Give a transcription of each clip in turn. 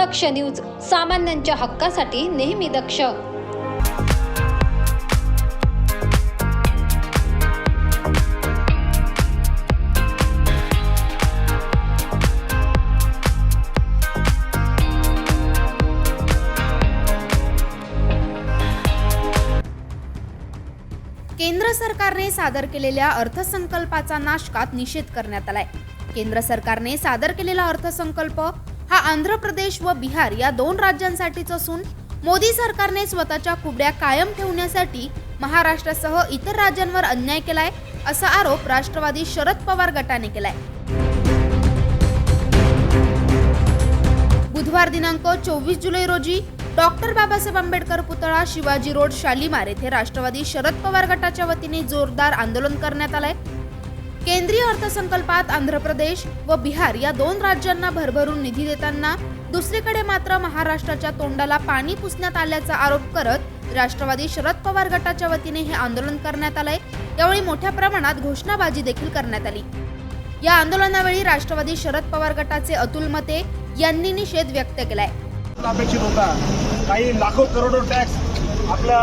दक्ष news सामान्यांच्या हक्कासाठी नेहमी दक्ष. केंद्र सरकारने सादर केलेल्या अर्थसंकल्पाचा नाशकात निषेध करण्यात आलाय. केंद्र सरकारने सादर केलेला अर्थसंकल्प हा आंध्र प्रदेश व बिहार या दोन राज्यांसाठीच असून मोदी सरकारने स्वतःच्या कुबड्या कायम ठेवण्यासाठी महाराष्ट्रासह इतर राज्यांवर अन्याय केलाय असा आरोप राष्ट्रवादी शरद पवार गटाने केलाय. बुधवार दिनांक चोवीस जुलै रोजी डॉक्टर बाबासाहेब आंबेडकर पुतळा शिवाजी रोड शालीमार येथे राष्ट्रवादी शरद पवार गटाच्या वतीने जोरदार आंदोलन करण्यात आलंय. केंद्रीय अर्थसंकल्पात आंध्र प्रदेश व बिहार या दोन राज्यांना भरभरून निधी देताना दुसरीकडे मात्र महाराष्ट्राच्या तोंडाला पाणी पुसण्यात आल्याचा आरोप करत राष्ट्रवादी शरद पवार गटाच्या वतीने हे आंदोलन करण्यात आलंय. यावेळी मोठ्या प्रमाणात घोषणाबाजी देखील करण्यात आली. या आंदोलनावेळी राष्ट्रवादी शरद पवार गटाचे अतुल मते यांनी निषेध व्यक्त केलाय. अपेक्षित होता. काही लाखो करोडो टॅक्स आपल्या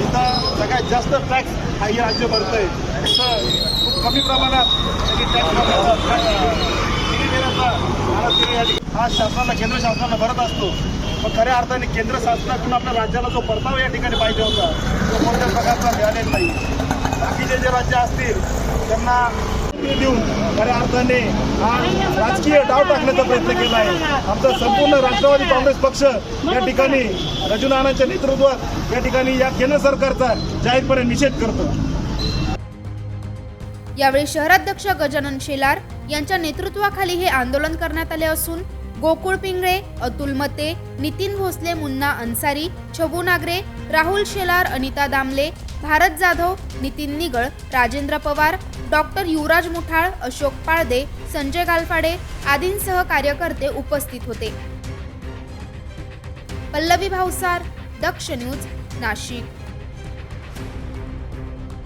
इथं सगळ्यात जास्त टॅक्स हा हे राज्य भरतंय. तसं खूप कमी प्रमाणात टॅक्स हा शासनाला केंद्र शासनाला भरत असतो. पण खऱ्या अर्थाने केंद्र शासनाकडून आपल्या राज्याला जो परतावा या ठिकाणी पाहिजे होता तो कोणत्या प्रकारचा मिळालेला नाही. बाकीचे जे राज्य असतील त्यांना देऊन खऱ्या अर्थाने हा राजकीय डाव टाकण्याचा प्रयत्न केला आहे. आमचा संपूर्ण राष्ट्रवादी काँग्रेस पक्ष या ठिकाणी रजू नानांच्या नेतृत्वात या ठिकाणी या केंद्र सरकारचा जाहीरपणे निषेध करतो. यावेळी शहराध्यक्ष गजानन शेलार यांच्या नेतृत्वाखाली हे आंदोलन करण्यात आले असून गोकुळ पिंगळे अतुल मते नितीन भोसले मुन्ना अन्सारी छबू नागरे राहुल शेलार अनिता दामले भारत जाधव नितीन निगळ राजेंद्र पवार डॉक्टर युवराज मुठाळ अशोक पाळदे संजय गालफाडे आदींसह कार्यकर्ते उपस्थित होते. पल्लवी भावसार दक्ष न्यूज नाशिक.